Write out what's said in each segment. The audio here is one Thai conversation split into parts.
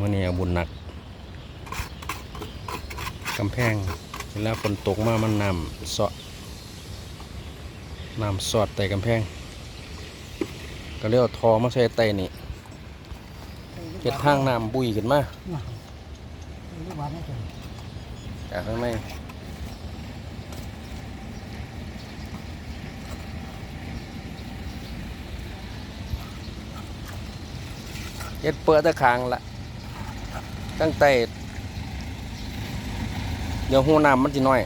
วันนี้เอาบุญหนักกำแพงเวลาฝนตกมามันน้ำเสาะน้ำสอดใต้กำแพง ก็เรียกว่าทอมาใส่ใต้นี่เฮ็ดทางน้ำบุยขึ้นมากหวานนี่จ้ะจากข้างในเฮ็ดเปิดตะคางละ ตั้งแต่เดี๋ยวหูน้ำมันจะน้อย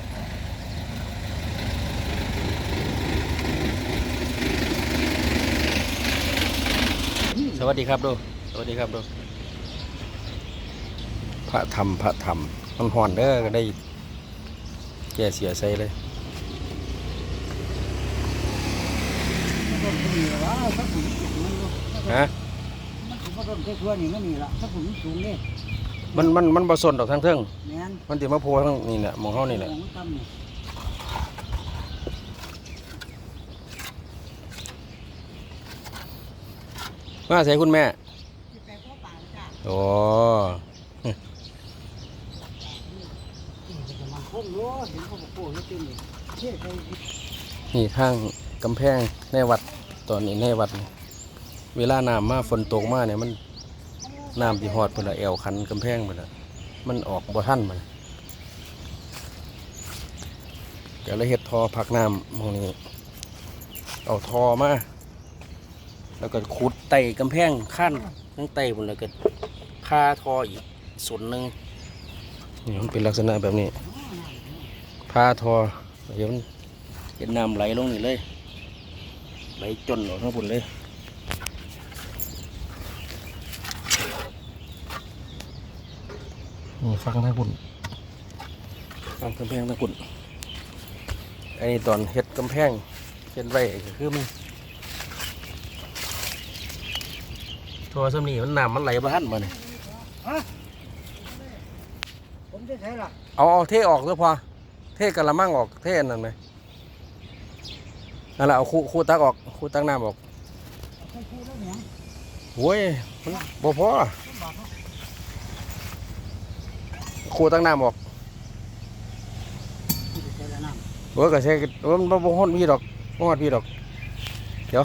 สวัสดีครับดูสวัสดีครับดูพระธรรมพระธรรมมันห่อนเด้อก็ได้ แก้เสียใส่เลยมันก็มีแล้วว่าถ้าฝุ่นสูงอยู่ฮะมันสูงก็ต้นแค่ชั่วนี่ไม่มีละถ้าฝุ่นสูงเนี่ย มันมันมันบสนดอกทั้งเทิงแม่นมันติมาโพทั้งนี่แหละหมองเฮานี่แหละของต่ำนี่มาใส่คุณแม่ที่แปลงพ่อป่าจ้ะโอ้มันคงรู้เห็นเขาบอกโอ้ยจริงเลยเท่ไปนี่ทางกำแพงในวัดตอนนี้ในวัดนี่เวลาน้ำมาฝนตกมาเนี่ยมัน น้ำที่หอดพุ่นละแอวคันกำแพงพุ่นละมันออกบ่ทันมันก็เลยเฮ็ดทอพักน้ำมองนี้เอาทอมาแล้วก็ขุดไต่กำแพงขั้นทั้งไต่บนแล้วก็คาทออีกส่วนหนึ่งนี่มันเป็นลักษณะแบบนี้พาทอเดี๋ยวมันเห็นน้ำไหลลงนี่เลยไหลจนออทั้งบุญเลย นี่ฟังทั้งบุญฟังกำแพงทั้งบุญไอ้นี่ตอนเฮ็ดกำแพงเฮ็ดไว้ก็คือมันทัวร์สำนีมันน้ำมันไหลบ้านมาเนี่ยผมจะใช้ละเอาเอาเทออกแล้วพอ เทกระมังออกเทอันนั่นไหมนั่นแหละเอาคู่คู่ตักออกคู่ตักน้ำออกใช้คู่แล้วเนี่ยโว้ยมันบ่พอ ต้องบอกเขาคู่ตักน้ำออกที่จะใช้ละน้โว้ก็ใช่โอ้มันบ่บ่ฮอดพี่ดอกบ่ฮอดพี่ดอก เดี๋ยว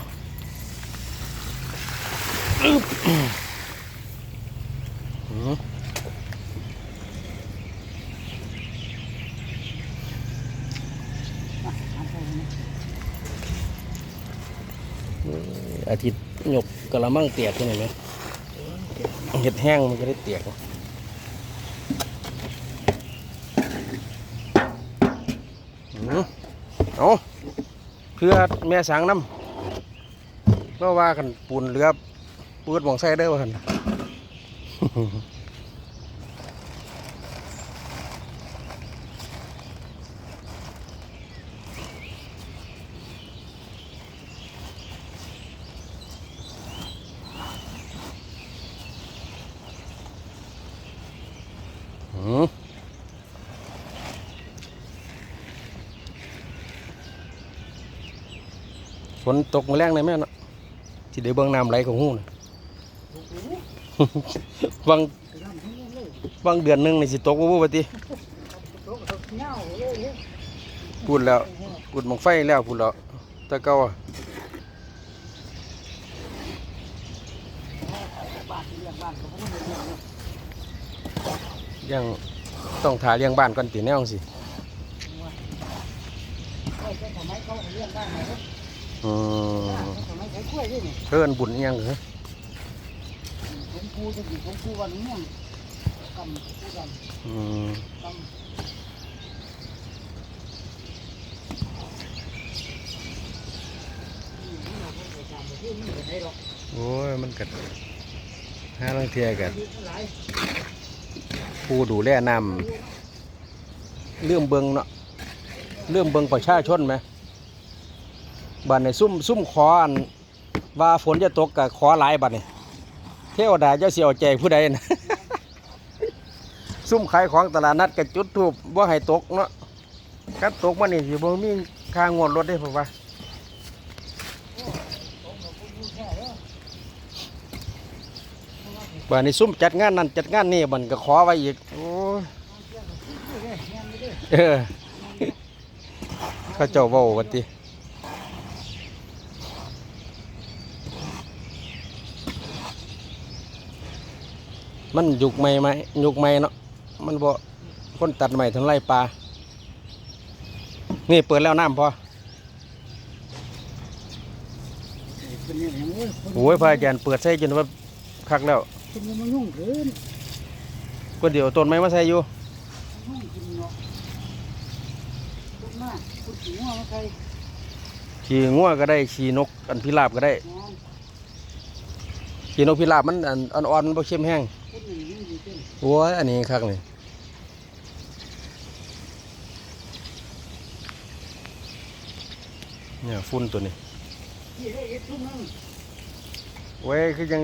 อึ๊บอืมำอะทำไปเลยนะอาทิตย์หยกกระมังเตียกที่ไหนไหมเห็ดแห้งมันก็ได้เตียกอืม เอาเพื่อแม่สังน้ำเพราะว่ากันปูนเรือปูดหมองไส้ได้ว่ากัน ฝนตกมาแรงเลยแม่นะที่เดี๋ยวเบื้องน้ำไหลของหูนะบางบางเดือนหนึงในสิตกบ่บ่ปติโต๊ะกับเงาเลยเลยพูดแล้วพูดหมองไฟแล้วพูดแล้วตะเก่าอะบ้านที่เรียกบ้านเขาไม่ได้เรียกเลยยังต้องถ่ายเลี้ยงบ้านก่อนตีแนวสิ อ้ยแต่สมัยเขาเรียกบ้านไหนเนาะอืมสมัยใช้กล้วยด้วยนี่เพิ่นบุญอิหยังเหรอผมครูจะอยู่ผมครูวันนี้ยังกำครูกันอืมกำโอ้ยมันกัดห้าลังเทียกัดผู้ดูแลน้ำเรื่องเบิงเนาะเรื่องเบิงประชาชนไหม บัดในซุ่มซุ่มขออันว่าฝนจะตกกับขอหลายบัดนี่เทวดาเจ้าเสียวใจผู้ใดนะซุ่มขายของตลาดนัดกับจุดทูบว่าให้ตกเนาะกัดตกมานี่สิบ่มีค่างวดรถได้ผมว่าบ้านนี้ซุ่มจัดงานนั่นจัดงานนี่มันก็ขอไว้อีกโอ้เออเขาเจ้าว้าวัติ มันยุกใหม่ไหมยุกใหม่เนาะมันบ่คนตัดใหม่ทั้งไรปลา นี่เปิดแล้วน้ำพอโอ้ยพาจารย์เปิดใส่จนว่าคักแล้วเป็นอยังมายุ่งเกินก็เดี๋ยวต้นไม้มาใส่อยู่ขี่งัวก็ได้ขี่นกอันพิราบก็ได้ขี่นกพิราบมันอันอ่อนๆมันบ่เข้มแห้ง คุณหนึ่งยุ่งดีเต้นโอ้ยอันนี้คักเลยเนี่ยฝุ่นตัวนี้ได้เว้ยคือยัง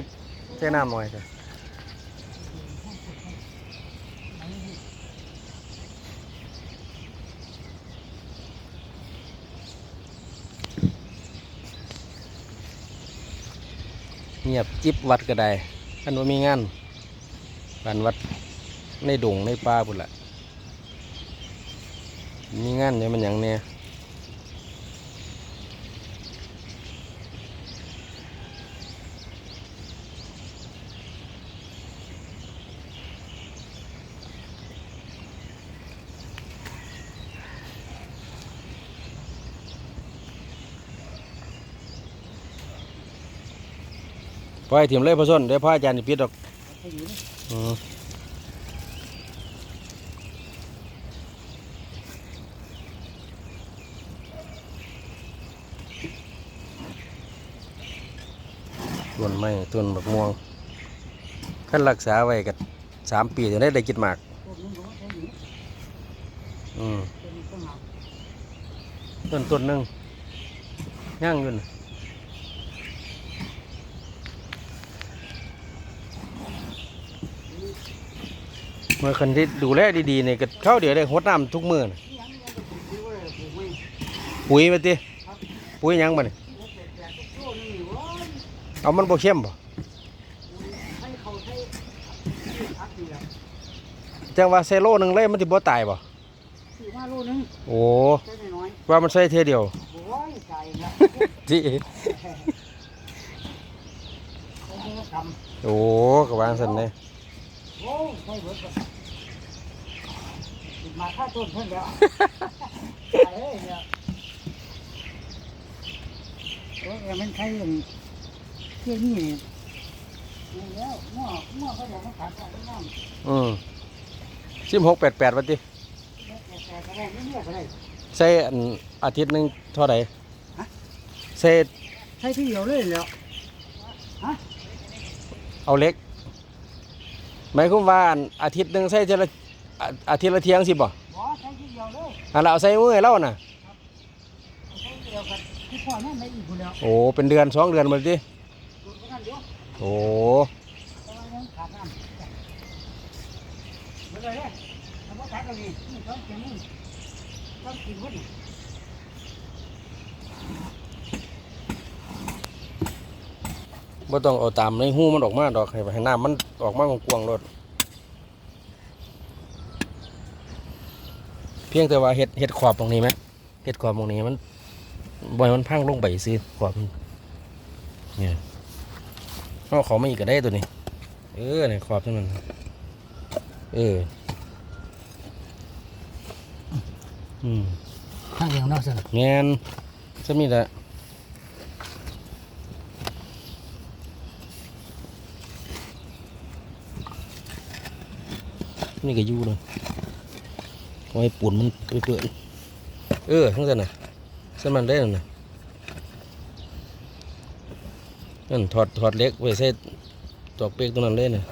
ใช้น้ำหน่อยจ้ะเงียบจิบวัดก็ได้ท่านว่ามีงาน การวัดในดงในป่าพุ่นละมีงานเนี่ยมันอย่างเนี้ยปล่อยถิ่มเลยพระส้นเดี๋ยวพระอาจารย์จะปิดดอกอ ต้นไม้ต้นบักม่วงขั้นรักษาไว้กับสามปีจะได้ได้กินหมากพวกนี้ก็ใช้อยู่อืมต้นหมต้นต้นหนึ่งย่างอยู่นะ เมื่อคนที่ดูแลดีๆเนี่ยก็เข้าเดี๋ยวได้หดน้ำทุกมื้อน่ะที่ยังยังก็ปลูกไว้ปลูกไว้ปุ๋ยไปติปุ๋ยหยังบ่นี่ที่เขาแปลกๆทุกโซ่นี่โอ้ยเอามันบ่เข้มบ่ให้เขาใช้ที่พักนี่แหละจังว่าใส่โลหนึงเลยมันสิบ่ตายบ่สี่ห้าโลนึงโอ้ใช้น้อยว่ามันใส่เทยเดียวๆโอ้ยใจละที่โอ้โหทำโอ้ก็วางซั่นเลย โอ้ยใช่เบิดเลยติดมาค่าต้นเพิ่นแล้วตายเอ้ยเนี่ยโอ้ยแต่มันใช้เรื่องเครื่องนี่นี่แล้วหม้อหม้อเขาเดี๋ยวมันขาดการน้ำอืม1688ว่าติแต่แต่ก็ได้ไม่เนี่ยก็ได้ ใส่อันอาทิตย์หนึงเท่าใดฮะ ใส่ใช้ที่เดียวเลยแล้วเอาเล็ก หมายความว่าอันอาทิตย์หนึงใส่เทอละอาอาทิตย์ละเที่ยงสิบ่บ่ใช้ที่เดียวเลยอันเราเอาใส่มือให้เราน่ะ ใช้ที่เดียวกันที่พ่อนั่นไม่อีกคนแล้วโอ้เป็นเดือนสองเดือนหมดติดูกันนั่นเดียวโอ้แต่ว่ายังขาดน้ำไม่ได้เลยแต่ว่าขาดตรงนี้นี่ต้องเก็บมือต้องกินหมดนี่ บ่ต้องเอาตามในหูมันออกมาดอกให้ให้น้ำมันออกมากว้างๆรถเพียงแต่ว่าเฮ็ดเฮ็ดขอบตรงนี้ไหมเฮ็ดขอบตรงนี้มันบ่ให้มันพังลงไปซื้อขอบมันเนี่ยเอาเขอมาอีกก็ได้ตัวนี้ เออเนี่ยขอบเท่านั้นเอออืมข้างเดียวนอกเส้นแงนจะมีแต่ นี่ก็อยู่เลยเอาไว้ปุ่นมันเปื่อยเออทั้งนั้นน่ะสมันได้นั่นนะนั่นถอดถอดเล็กไว้ใส่ตอกเปีกตรงนั้นเลยน่ะ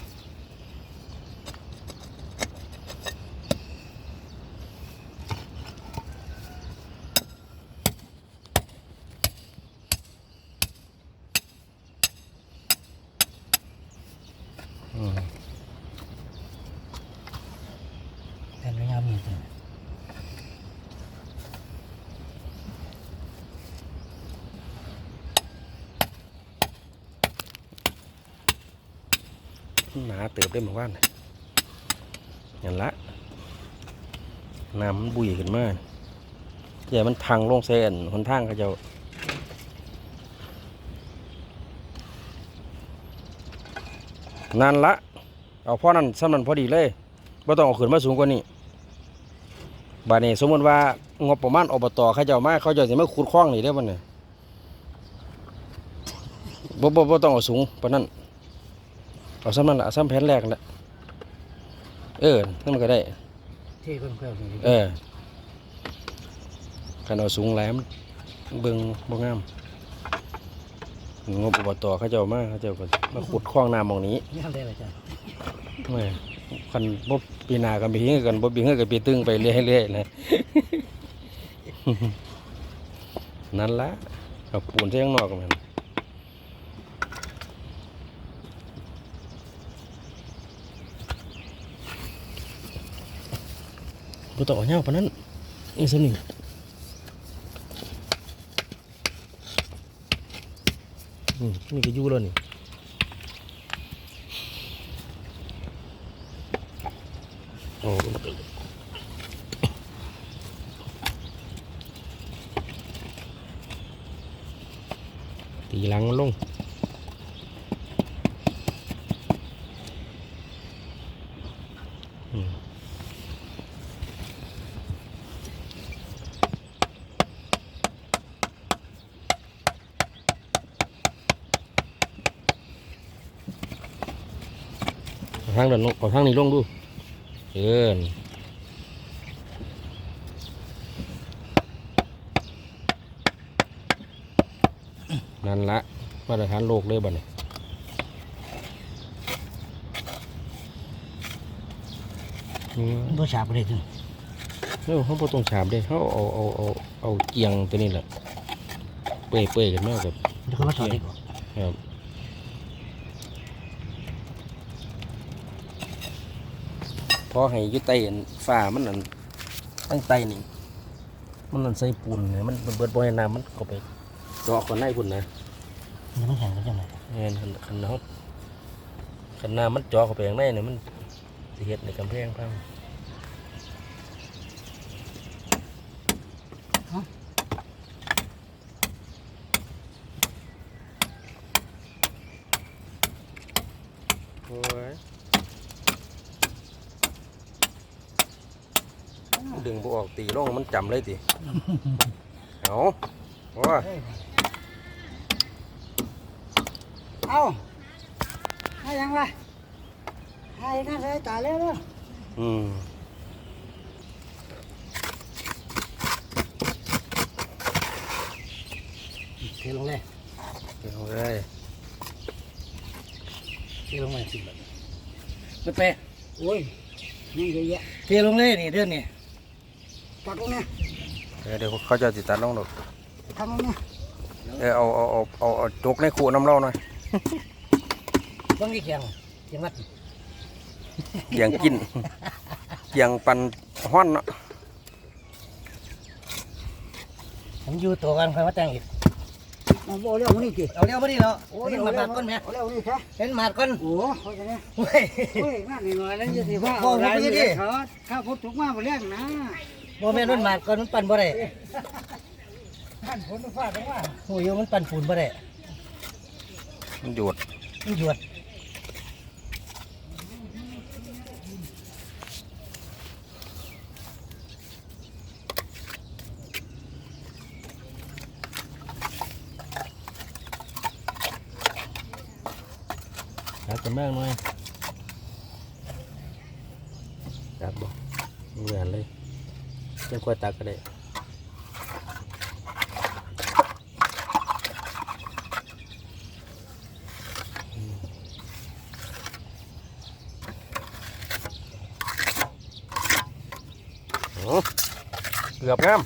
อืม แต่ไม่ยามมีแต่ ม หนาเติบได้เหมือนว่านนั่นละน้ำมันบุยขึ้นมาอย่มันพังลงเส้นหนทางเขาเจ้านั่นละ เอาพ่อนั่นสำนันพอดีเลยบ่ต้องเอาขึ้นมาสูงกว่านี้บาดนี้สมมติว่างบประมาณอบตเขาเจ้ามาเขาเจ้าสิมาขุดคลองนี่ได้อบ่เนี่ยบ่บ่บ่ต้องเอาสูงปานนั้น เอาซ้ำนั่นละเอาซ้ำแผ่นแรกนั่นแหละเออนั่นมันก็ได้เท่เพิ่มเพิ่มนี่เออคันเอาสูงแหลมนเบิ่งบ่งามงบอบตเขาเจ้ามาเขาเจ้าก็มาขุดคลองน้ำหมองนี้นี่ทำได้ไหมจ๊ะแม่คันบ่ปีหน้ากันไปเฮงกันบ่ปีเฮงกันไปตึงไปเรื่อยๆนะนั่นละเอาปูนใส่ข้างนอกกัน บ่ต้อเอาเหย้าปานนั้นนี่ซั่นนี่อืมนี่ก็อยู่แล้วนี่โอ้ตีหลังลงาทางเดินลงเอาทางนี้ลงดูเออนี่นั่นละมาตรฐานโลกเลยบ่เนี่ยตัวฉาบไปเลยจ้ะเออเขาบ่ต้องฉาบเด้เขาเอาเอาเอาเอาเกียงตัวนี้แหละเปื่อยเปื่อยกันมากกับเดี๋ยวเขามาถอดดีกว่าครับ พอให้อยุใต้อันฝ้ามันนั่นตั้งใต้นี่ มันนั่นใส่ปูนเนี่ยมันมันเบิดบ่ให้น้ำมันเข้าไปเจาะคนในพุ่นนะเดี๋ยวมันแข็งก็จังไหนแม่นคันคันเนาะคันน้ำมันเจาะเข้าไปข้างในเนี่ยมันสิเฮ็ดในกำแพงพังโอ้ย ดึงบ่ออกตีลงมันจำเลยติเอาโอ้ยเอาให้ยังวะให้น่าใส่ตาแล้วเนาะอืมเทลงเลยเอาเลยเทลงมาสิบบาทไม่แปะโอ้ยนี่เยอะแยะเทลงเลยนี่เดือนนี่ ตักลงเนี่ยเดี๋ยวเดี๋ยวเขาจะติดตัดลงดอกทำลงเนี่ยเออเอาเอาเอาเอาเอาจกในขวดน้ำเหล้าหน่อยเบิ่งที่เคียงเคียงวัดเกียงกินเกียงปันห้อนเนาะผมอยู่ตัวกันค่อยมาแต่งอีกมาโบเร็วนี่ติเอาเร็วมาดิเนาะเห็นหมาดหมาดก้นไหมเอาเร็วนี่แท้เห็นหมาดก้นโอ้เขาจะเนี่ยเว้ยเฮ้ยนั่นนี่หน่อยแล้วจะสิว่าโอ้โหไม่ได้ดิเขาถ้าพุทธุมาบ่เลี้ยงนะ โมเมนต์มันหมาดก้นมันปั่นบ่ได้ท่านผลฟ้าจังว่าโอ้ยมันปั่นฝุ่นบ่ได้มันหยุดมันหยวดจัดกันมากหน่อยจัดบ่เหมือนเลย จะค่อยตักก็ได้โอ้เกือบงาม